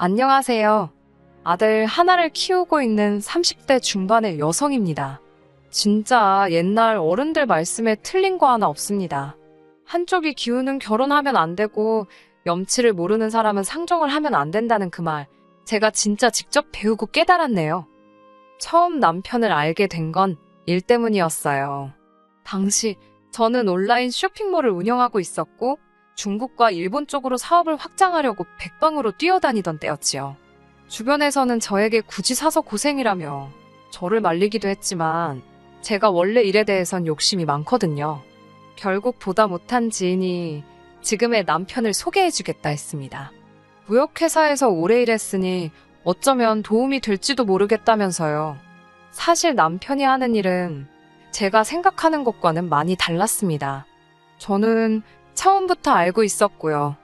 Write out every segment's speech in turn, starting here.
안녕하세요. 아들 하나를 키우고 있는 30대 중반의 여성입니다. 진짜 옛날 어른들 말씀에 틀린 거 하나 없습니다. 한쪽이 기우는 결혼하면 안 되고 염치를 모르는 사람은 상종을 하면 안 된다는 그 말, 제가 진짜 직접 배우고 깨달았네요. 처음 남편을 알게 된 건 일 때문이었어요. 당시 저는 온라인 쇼핑몰을 운영하고 있었고 중국과 일본 쪽으로 사업을 확장하려고 백방으로 뛰어다니던 때였지요. 주변에서는 저에게 굳이 사서 고생이라며 저를 말리기도 했지만 제가 원래 일에 대해선 욕심이 많거든요. 결국 보다 못한 지인이 지금의 남편을 소개해주겠다 했습니다. 무역회사에서 오래 일했으니 어쩌면 도움이 될지도 모르겠다면서요. 사실 남편이 하는 일은 제가 생각하는 것과는 많이 달랐습니다. 저는 처음부터 알고 있었고요.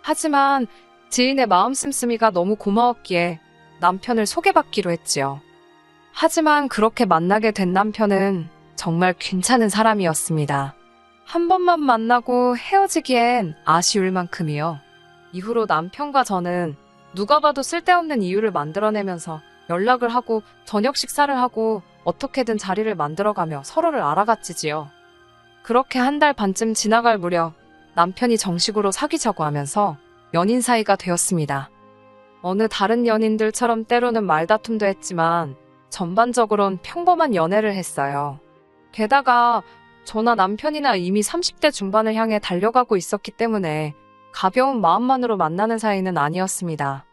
하지만 지인의 마음 씀씀이가 너무 고마웠기에 남편을 소개받기로 했지요. 하지만 그렇게 만나게 된 남편은 정말 괜찮은 사람이었습니다. 한 번만 만나고 헤어지기엔 아쉬울 만큼이요. 이후로 남편과 저는 누가 봐도 쓸데없는 이유를 만들어내면서 연락을 하고 저녁 식사를 하고 어떻게든 자리를 만들어가며 서로를 알아갔지지요. 그렇게 한 달 반쯤 지나갈 무렵 남편이 정식으로 사귀자고 하면서 연인 사이가 되었습니다. 어느 다른 연인들처럼 때로는 말다툼도 했지만 전반적으론 평범한 연애를 했어요. 게다가 저나 남편이나 이미 30대 중반을 향해 달려가고 있었기 때문에 가벼운 마음만으로 만나는 사이는 아니었습니다.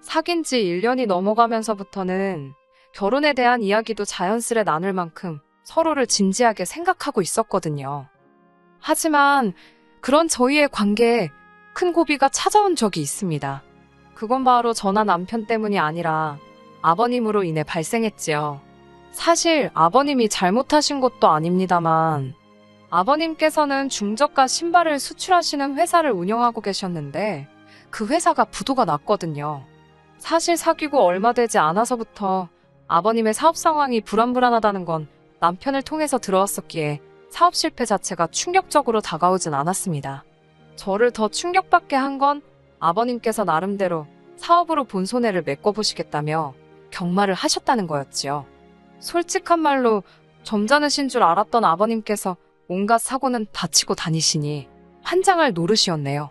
사귄 지 1년이 넘어가면서부터는 결혼에 대한 이야기도 자연스레 나눌 만큼 서로를 진지하게 생각하고 있었거든요. 하지만 그런 저희의 관계에 큰 고비가 찾아온 적이 있습니다. 그건 바로 저나 남편 때문이 아니라 아버님으로 인해 발생했지요. 사실 아버님이 잘못하신 것도 아닙니다만 아버님께서는 중저가 신발을 수출하시는 회사를 운영하고 계셨는데 그 회사가 부도가 났거든요. 사실 사귀고 얼마 되지 않아서부터 아버님의 사업 상황이 불안불안하다는 건 남편을 통해서 들어왔었기에 사업 실패 자체가 충격적으로 다가오진 않았습니다. 저를 더 충격받게 한 건 아버님께서 나름대로 사업으로 본 손해를 메꿔보시겠다며 경마를 하셨다는 거였지요. 솔직한 말로 점잖으신 줄 알았던 아버님께서 온갖 사고는 다치고 다니시니 환장할 노릇이었네요.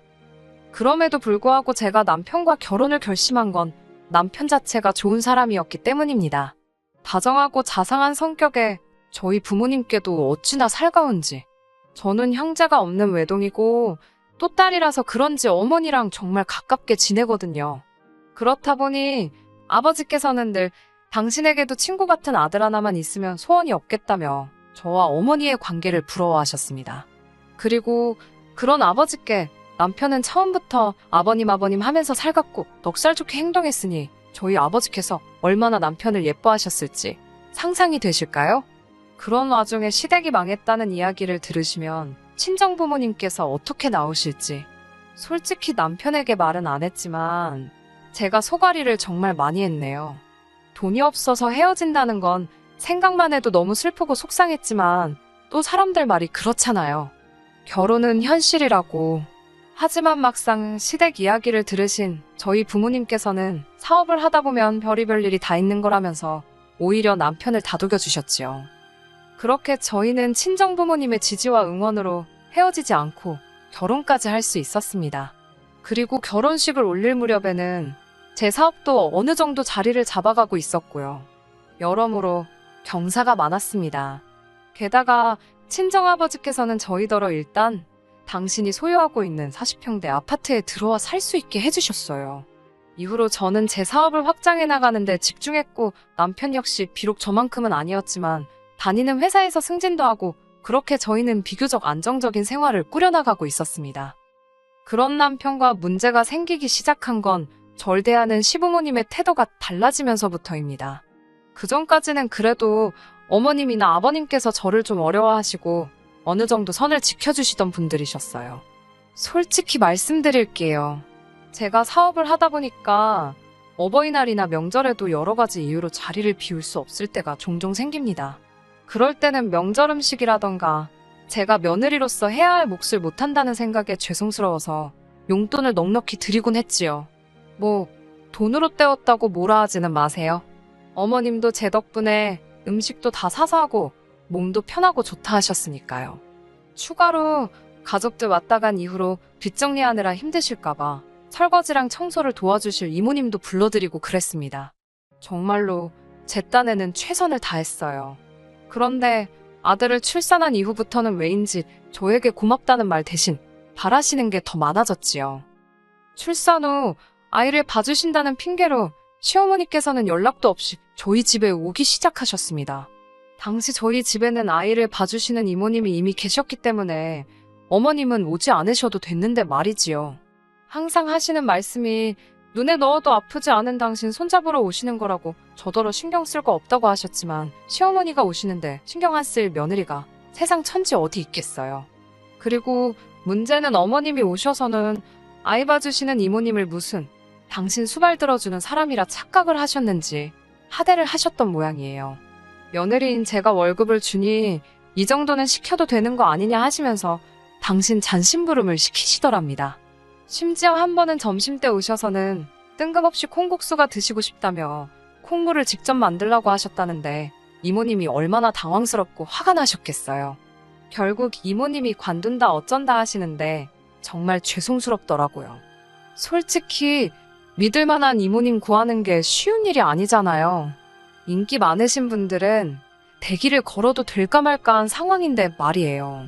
그럼에도 불구하고 제가 남편과 결혼을 결심한 건 남편 자체가 좋은 사람이었기 때문입니다. 다정하고 자상한 성격에 저희 부모님께도 어찌나 살가운지. 저는 형제가 없는 외동이고 또 딸이라서 그런지 어머니랑 정말 가깝게 지내거든요. 그렇다 보니 아버지께서는 늘 당신에게도 친구 같은 아들 하나만 있으면 소원이 없겠다며 저와 어머니의 관계를 부러워하셨습니다. 그리고 그런 아버지께 남편은 처음부터 아버님 아버님 하면서 살갑고 넉살 좋게 행동했으니 저희 아버지께서 얼마나 남편을 예뻐하셨을지 상상이 되실까요? 그런 와중에 시댁이 망했다는 이야기를 들으시면 친정 부모님께서 어떻게 나오실지 솔직히 남편에게 말은 안 했지만 제가 소가리를 정말 많이 했네요. 돈이 없어서 헤어진다는 건 생각만 해도 너무 슬프고 속상했지만 또 사람들 말이 그렇잖아요. 결혼은 현실이라고. 하지만 막상 시댁 이야기를 들으신 저희 부모님께서는 사업을 하다 보면 별의별 일이 다 있는 거라면서 오히려 남편을 다독여 주셨지요. 그렇게 저희는 친정 부모님의 지지와 응원으로 헤어지지 않고 결혼까지 할 수 있었습니다. 그리고 결혼식을 올릴 무렵에는 제 사업도 어느 정도 자리를 잡아가고 있었고요. 여러모로 경사가 많았습니다. 게다가 친정아버지께서는 저희더러 일단 당신이 소유하고 있는 40평대 아파트에 들어와 살 수 있게 해주셨어요. 이후로 저는 제 사업을 확장해 나가는데 집중했고 남편 역시 비록 저만큼은 아니었지만 다니는 회사에서 승진도 하고 그렇게 저희는 비교적 안정적인 생활을 꾸려나가고 있었습니다. 그런 남편과 문제가 생기기 시작한 건 절 대하는 시부모님의 태도가 달라지면서부터입니다. 그 전까지는 그래도 어머님이나 아버님께서 저를 좀 어려워하시고 어느 정도 선을 지켜주시던 분들이셨어요. 솔직히 말씀드릴게요. 제가 사업을 하다 보니까 어버이날이나 명절에도 여러 가지 이유로 자리를 비울 수 없을 때가 종종 생깁니다. 그럴 때는 명절 음식이라던가 제가 며느리로서 해야 할 몫을 못한다는 생각에 죄송스러워서 용돈을 넉넉히 드리곤 했지요. 뭐 돈으로 때웠다고 뭐라 하지는 마세요. 어머님도 제 덕분에 음식도 다 사서 하고 몸도 편하고 좋다 하셨으니까요. 추가로 가족들 왔다 간 이후로 뒷정리하느라 힘드실까봐 설거지랑 청소를 도와주실 이모님도 불러드리고 그랬습니다. 정말로 제 딴에는 최선을 다했어요. 그런데 아들을 출산한 이후부터는 왜인지 저에게 고맙다는 말 대신 바라시는 게 더 많아졌지요. 출산 후 아이를 봐주신다는 핑계로 시어머니께서는 연락도 없이 저희 집에 오기 시작하셨습니다. 당시 저희 집에는 아이를 봐주시는 이모님이 이미 계셨기 때문에 어머님은 오지 않으셔도 됐는데 말이지요. 항상 하시는 말씀이 눈에 넣어도 아프지 않은 당신 손잡으러 오시는 거라고 저더러 신경 쓸 거 없다고 하셨지만 시어머니가 오시는데 신경 안 쓸 며느리가 세상 천지 어디 있겠어요. 그리고 문제는 어머님이 오셔서는 아이 봐주시는 이모님을 무슨 당신 수발 들어주는 사람이라 착각을 하셨는지 하대를 하셨던 모양이에요. 며느리인 제가 월급을 주니 이 정도는 시켜도 되는 거 아니냐 하시면서 당신 잔심부름을 시키시더랍니다. 심지어 한 번은 점심때 오셔서는 뜬금없이 콩국수가 드시고 싶다며 콩물을 직접 만들라고 하셨다는데 이모님이 얼마나 당황스럽고 화가 나셨겠어요. 결국 이모님이 관둔다 어쩐다 하시는데 정말 죄송스럽더라고요. 솔직히 믿을 만한 이모님 구하는 게 쉬운 일이 아니잖아요. 인기 많으신 분들은 대기를 걸어도 될까 말까 한 상황인데 말이에요.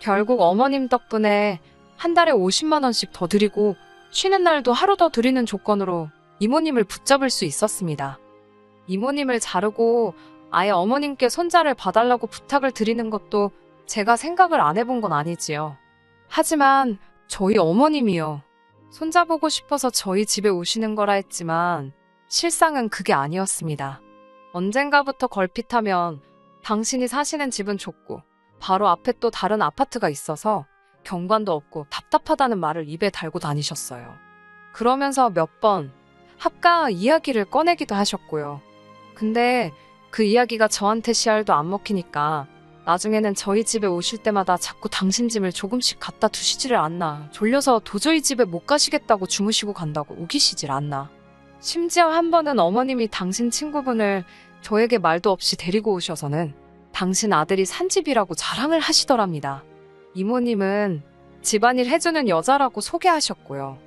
결국 어머님 덕분에 한 달에 50만 원씩 더 드리고 쉬는 날도 하루 더 드리는 조건으로 이모님을 붙잡을 수 있었습니다. 이모님을 자르고 아예 어머님께 손자를 봐달라고 부탁을 드리는 것도 제가 생각을 안 해본 건 아니지요. 하지만 저희 어머님이요. 손자 보고 싶어서 저희 집에 오시는 거라 했지만 실상은 그게 아니었습니다. 언젠가부터 걸핏하면 당신이 사시는 집은 좁고 바로 앞에 또 다른 아파트가 있어서 경관도 없고 답답하다는 말을 입에 달고 다니셨어요. 그러면서 몇 번 합가 이야기를 꺼내기도 하셨고요. 근데 그 이야기가 저한테 씨알도 안 먹히니까 나중에는 저희 집에 오실 때마다 자꾸 당신 짐을 조금씩 갖다 두시지를 않나. 졸려서 도저히 집에 못 가시겠다고 주무시고 간다고 우기시질 않나. 심지어 한 번은 어머님이 당신 친구분을 저에게 말도 없이 데리고 오셔서는 당신 아들이 산집이라고 자랑을 하시더랍니다. 이모님은 집안일 해주는 여자라고 소개하셨고요.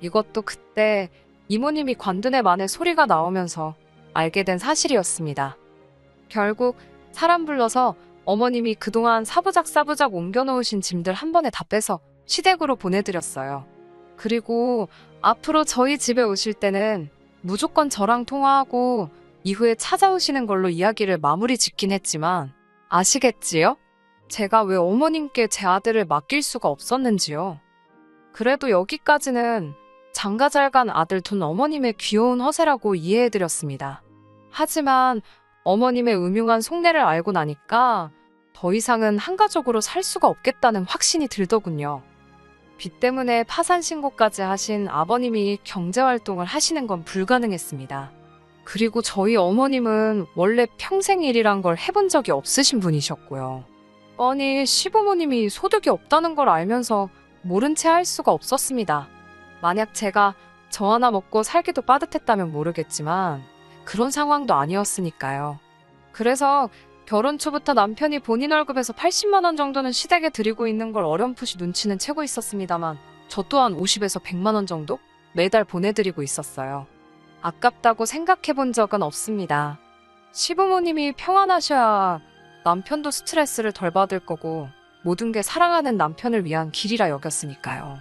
이것도 그때 이모님이 관둔의 만에 소리가 나오면서 알게 된 사실이었습니다. 결국 사람 불러서 어머님이 그동안 사부작 사부작 옮겨놓으신 짐들 한 번에 다 빼서 시댁으로 보내드렸어요. 그리고 앞으로 저희 집에 오실 때는 무조건 저랑 통화하고 이후에 찾아오시는 걸로 이야기를 마무리 짓긴 했지만 아시겠지요? 제가 왜 어머님께 제 아들을 맡길 수가 없었는지요. 그래도 여기까지는 장가 잘 간 아들 둔 어머님의 귀여운 허세라고 이해해드렸습니다. 하지만 어머님의 음흉한 속내를 알고 나니까 더 이상은 한가족으로 살 수가 없겠다는 확신이 들더군요. 빚 때문에 파산 신고까지 하신 아버님이 경제활동을 하시는 건 불가능했습니다. 그리고 저희 어머님은 원래 평생 일이란 걸 해본 적이 없으신 분이셨고요. 뻔히 시부모님이 소득이 없다는 걸 알면서 모른 채 할 수가 없었습니다. 만약 제가 저 하나 먹고 살기도 빠듯했다면 모르겠지만 그런 상황도 아니었으니까요. 그래서 결혼 초부터 남편이 본인 월급에서 80만 원 정도는 시댁에 드리고 있는 걸 어렴풋이 눈치는 채고 있었습니다만 저 또한 50에서 100만 원 정도 매달 보내드리고 있었어요. 아깝다고 생각해 본 적은 없습니다. 시부모님이 평안하셔야 남편도 스트레스를 덜 받을 거고 모든 게 사랑하는 남편을 위한 길이라 여겼으니까요.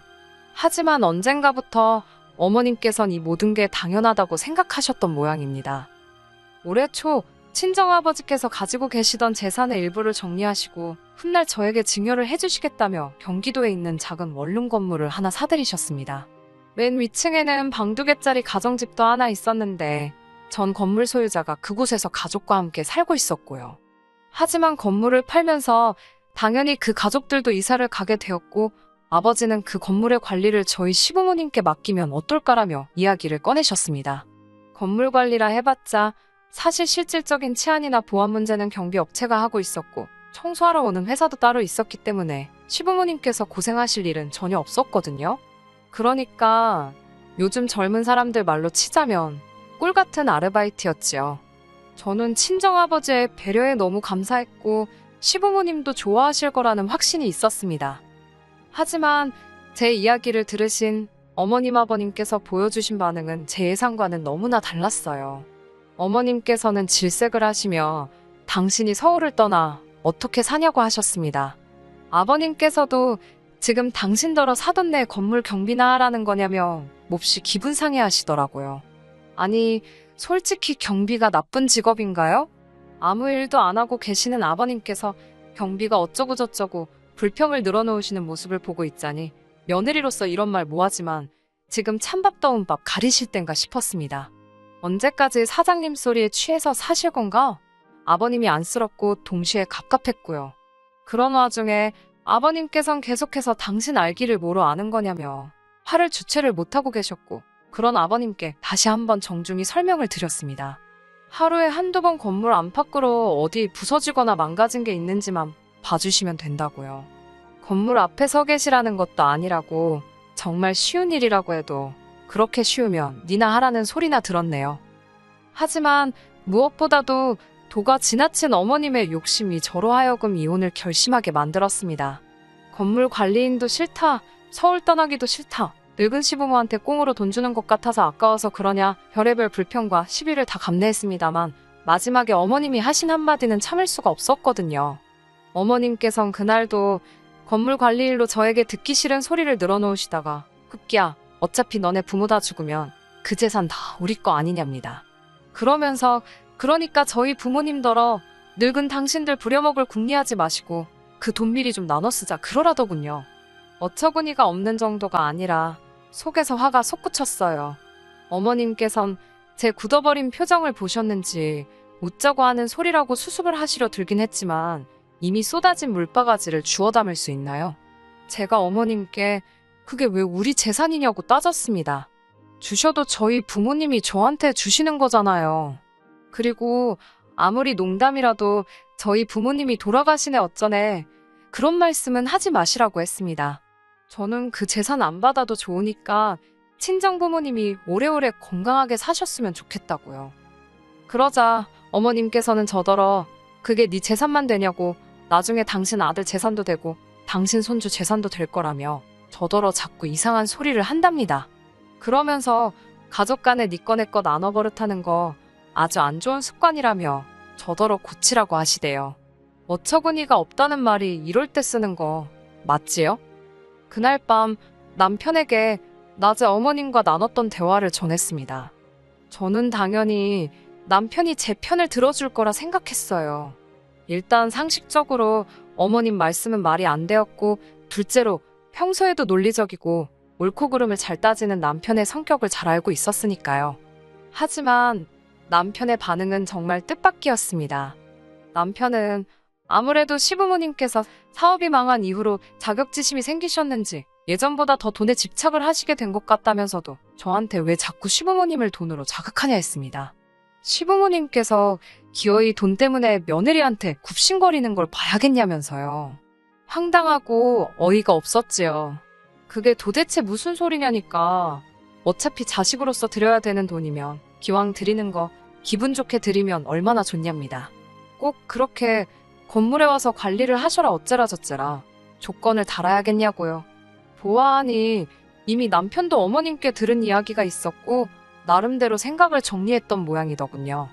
하지만 언젠가부터 어머님께선 이 모든 게 당연하다고 생각하셨던 모양입니다. 올해 초 친정아버지께서 가지고 계시던 재산의 일부를 정리하시고 훗날 저에게 증여를 해주시겠다며 경기도에 있는 작은 원룸 건물을 하나 사들이셨습니다. 맨 위층에는 방 두 개짜리 가정집도 하나 있었는데 전 건물 소유자가 그곳에서 가족과 함께 살고 있었고요. 하지만 건물을 팔면서 당연히 그 가족들도 이사를 가게 되었고 아버지는 그 건물의 관리를 저희 시부모님께 맡기면 어떨까라며 이야기를 꺼내셨습니다. 건물 관리라 해봤자 사실 실질적인 치안이나 보안 문제는 경비업체가 하고 있었고 청소하러 오는 회사도 따로 있었기 때문에 시부모님께서 고생하실 일은 전혀 없었거든요. 그러니까 요즘 젊은 사람들 말로 치자면 꿀 같은 아르바이트였지요. 저는 친정아버지의 배려에 너무 감사했고 시부모님도 좋아하실 거라는 확신이 있었습니다. 하지만 제 이야기를 들으신 어머님 아버님께서 보여주신 반응은 제 예상과는 너무나 달랐어요. 어머님께서는 질색을 하시며 당신이 서울을 떠나 어떻게 사냐고 하셨습니다. 아버님께서도 지금 당신더러 사돈 내 건물 경비나 하라는 거냐며 몹시 기분 상해 하시더라고요. 아니, 솔직히 경비가 나쁜 직업인가요? 아무 일도 안 하고 계시는 아버님께서 경비가 어쩌고저쩌고 불평을 늘어놓으시는 모습을 보고 있자니 며느리로서 이런 말 뭐하지만 지금 찬밥 더운 밥 가리실 땐가 싶었습니다. 언제까지 사장님 소리에 취해서 사실 건가? 아버님이 안쓰럽고 동시에 갑갑했고요. 그런 와중에 아버님께선 계속해서 당신 알기를 뭐로 아는 거냐며 화를 주체를 못하고 계셨고 그런 아버님께 다시 한번 정중히 설명을 드렸습니다. 하루에 한두 번 건물 안팎으로 어디 부서지거나 망가진 게 있는지만 봐주시면 된다고요. 건물 앞에 서 계시라는 것도 아니라고 정말 쉬운 일이라고 해도 그렇게 쉬우면 니나 하라는 소리나 들었네요. 하지만 무엇보다도 도가 지나친 어머님의 욕심이 저로 하여금 이혼을 결심하게 만들었습니다. 건물 관리인도 싫다, 서울 떠나기도 싫다, 늙은 시부모한테 꽁으로 돈 주는 것 같아서 아까워서 그러냐 별의별 불평과 시비를 다 감내했습니다만 마지막에 어머님이 하신 한마디는 참을 수가 없었거든요. 어머님께선 그날도 건물 관리일로 저에게 듣기 싫은 소리를 늘어놓으시다가 급기야 어차피 너네 부모 다 죽으면 그 재산 다 우리 거 아니냐입니다. 그러면서 그러니까 저희 부모님더러 늙은 당신들 부려먹을 궁리하지 마시고 그 돈 미리 좀 나눠 쓰자 그러라더군요. 어처구니가 없는 정도가 아니라 속에서 화가 솟구쳤어요. 어머님께선 제 굳어버린 표정을 보셨는지 웃자고 하는 소리라고 수습을 하시려 들긴 했지만 이미 쏟아진 물바가지를 주워 담을 수 있나요? 제가 어머님께 그게 왜 우리 재산이냐고 따졌습니다. 주셔도 저희 부모님이 저한테 주시는 거잖아요. 그리고 아무리 농담이라도 저희 부모님이 돌아가시네 어쩌네 그런 말씀은 하지 마시라고 했습니다. 저는 그 재산 안 받아도 좋으니까 친정 부모님이 오래오래 건강하게 사셨으면 좋겠다고요. 그러자 어머님께서는 저더러 그게 네 재산만 되냐고 나중에 당신 아들 재산도 되고 당신 손주 재산도 될 거라며 저더러 자꾸 이상한 소리를 한답니다. 그러면서 가족 간에 니꺼 내꺼 나눠 버릇하는 거 아주 안 좋은 습관이라며 저더러 고치라고 하시대요. 어처구니가 없다는 말이 이럴 때 쓰는 거 맞지요? 그날 밤 남편에게 낮에 어머님과 나눴던 대화를 전했습니다. 저는 당연히 남편이 제 편을 들어줄 거라 생각했어요. 일단 상식적으로 어머님 말씀은 말이 안 되었고, 둘째로 평소에도 논리적이고 옳고 그름을 잘 따지는 남편의 성격을 잘 알고 있었으니까요. 하지만 남편의 반응은 정말 뜻밖이었습니다. 남편은 아무래도 시부모님께서 사업이 망한 이후로 자격지심이 생기셨는지 예전보다 더 돈에 집착을 하시게 된 것 같다면서도 저한테 왜 자꾸 시부모님을 돈으로 자극하냐 했습니다. 시부모님께서 기어이 돈 때문에 며느리한테 굽신거리는 걸 봐야겠냐면서요. 황당하고 어이가 없었지요. 그게 도대체 무슨 소리냐니까. 어차피 자식으로서 드려야 되는 돈이면 기왕 드리는 거 기분 좋게 드리면 얼마나 좋냐입니다. 꼭 그렇게 건물에 와서 관리를 하셔라 어째라 저째라 조건을 달아야겠냐고요. 보아하니 이미 남편도 어머님께 들은 이야기가 있었고 나름대로 생각을 정리했던 모양이더군요.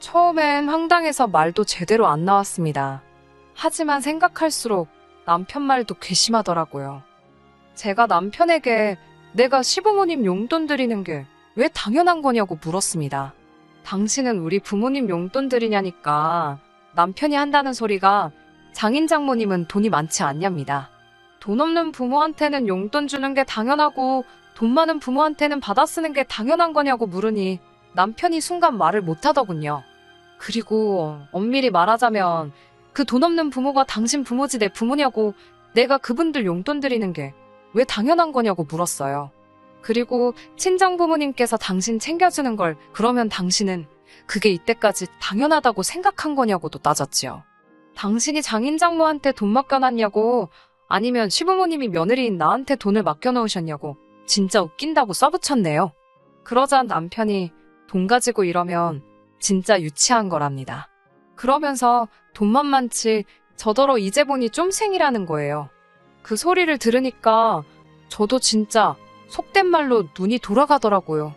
처음엔 황당해서 말도 제대로 안 나왔습니다. 하지만 생각할수록 남편 말도 괘씸하더라고요. 제가 남편에게 내가 시부모님 용돈 드리는 게 왜 당연한 거냐고 물었습니다. 당신은 우리 부모님 용돈 드리냐니까 남편이 한다는 소리가 장인 장모님은 돈이 많지 않냐입니다. 돈 없는 부모한테는 용돈 주는 게 당연하고 돈 많은 부모한테는 받아 쓰는 게 당연한 거냐고 물으니 남편이 순간 말을 못 하더군요. 그리고 엄밀히 말하자면 그 돈 없는 부모가 당신 부모지 내 부모냐고 내가 그분들 용돈 드리는 게 왜 당연한 거냐고 물었어요. 그리고 친정 부모님께서 당신 챙겨주는 걸 그러면 당신은 그게 이때까지 당연하다고 생각한 거냐고도 따졌지요. 당신이 장인 장모한테 돈 맡겨놨냐고 아니면 시부모님이 며느리인 나한테 돈을 맡겨놓으셨냐고 진짜 웃긴다고 써붙였네요. 그러자 남편이 돈 가지고 이러면 진짜 유치한 거랍니다. 그러면서 돈만 많지 저더러 이제 보니 쫌생이라는 거예요. 그 소리를 들으니까 저도 진짜 속된 말로 눈이 돌아가더라고요.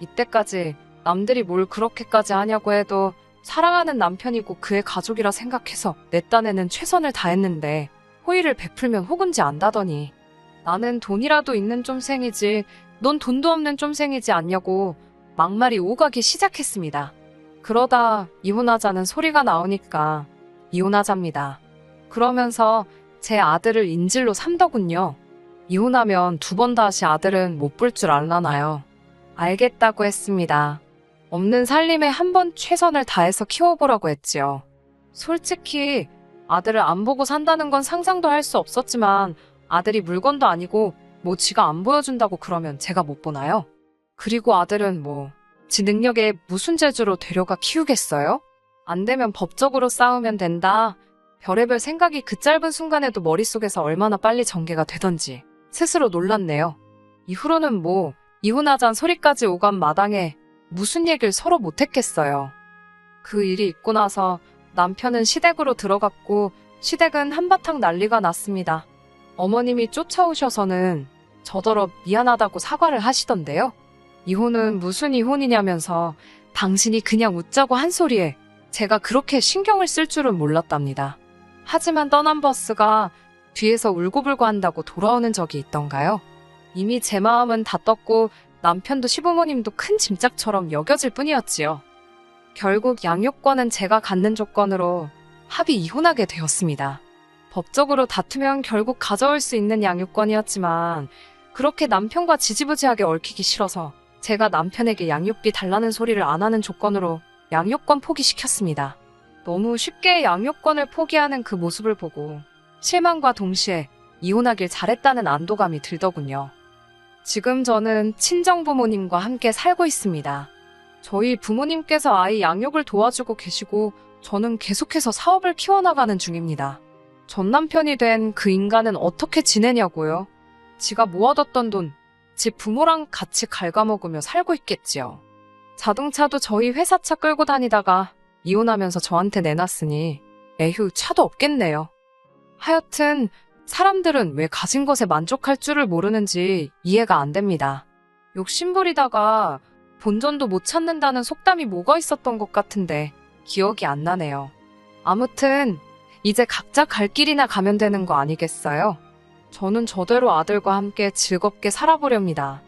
이때까지 남들이 뭘 그렇게까지 하냐고 해도 사랑하는 남편이고 그의 가족이라 생각해서 내 딴에는 최선을 다했는데 호의를 베풀면 호군지 안다더니 나는 돈이라도 있는 쫌생이지 넌 돈도 없는 쫌생이지 않냐고 막말이 오가기 시작했습니다. 그러다 이혼하자는 소리가 나오니까 이혼하자입니다. 그러면서 제 아들을 인질로 삼더군요. 이혼하면 두 번 다시 아들은 못 볼 줄 알라나요. 알겠다고 했습니다. 없는 살림에 한 번 최선을 다해서 키워보라고 했지요. 솔직히 아들을 안 보고 산다는 건 상상도 할 수 없었지만 아들이 물건도 아니고 뭐 지가 안 보여준다고 그러면 제가 못 보나요? 그리고 아들은 뭐, 지 능력에 무슨 재주로 데려가 키우겠어요? 안 되면 법적으로 싸우면 된다. 별의별 생각이 그 짧은 순간에도 머릿속에서 얼마나 빨리 전개가 되던지 스스로 놀랐네요. 이후로는 뭐, 이혼하잔 소리까지 오간 마당에 무슨 얘기를 서로 못했겠어요. 그 일이 있고 나서 남편은 시댁으로 들어갔고 시댁은 한바탕 난리가 났습니다. 어머님이 쫓아오셔서는 저더러 미안하다고 사과를 하시던데요. 이혼은 무슨 이혼이냐면서 당신이 그냥 웃자고 한 소리에 제가 그렇게 신경을 쓸 줄은 몰랐답니다. 하지만 떠난 버스가 뒤에서 울고불고 한다고 돌아오는 적이 있던가요? 이미 제 마음은 다 떴고 남편도 시부모님도 큰 짐짝처럼 여겨질 뿐이었지요. 결국 양육권은 제가 갖는 조건으로 합의 이혼하게 되었습니다. 법적으로 다투면 결국 가져올 수 있는 양육권이었지만 그렇게 남편과 지지부지하게 얽히기 싫어서 제가 남편에게 양육비 달라는 소리를 안 하는 조건으로 양육권 포기시켰습니다. 너무 쉽게 양육권을 포기하는 그 모습을 보고 실망과 동시에 이혼하길 잘했다는 안도감이 들더군요. 지금 저는 친정 부모님과 함께 살고 있습니다. 저희 부모님께서 아이 양육을 도와주고 계시고 저는 계속해서 사업을 키워나가는 중입니다. 전 남편이 된 그 인간은 어떻게 지내냐고요? 지가 모아뒀던 돈, 집 부모랑 같이 갉아먹으며 살고 있겠지요. 자동차도 저희 회사 차 끌고 다니다가 이혼하면서 저한테 내놨으니 에휴 차도 없겠네요. 하여튼 사람들은 왜 가진 것에 만족할 줄을 모르는지 이해가 안 됩니다. 욕심부리다가 본전도 못 찾는다는 속담이 뭐가 있었던 것 같은데 기억이 안 나네요. 아무튼 이제 각자 갈 길이나 가면 되는 거 아니겠어요? 저는 저대로 아들과 함께 즐겁게 살아보렵니다.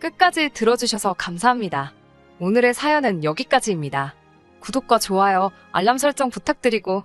끝까지 들어주셔서 감사합니다. 오늘의 사연은 여기까지입니다. 구독과 좋아요, 알람 설정 부탁드리고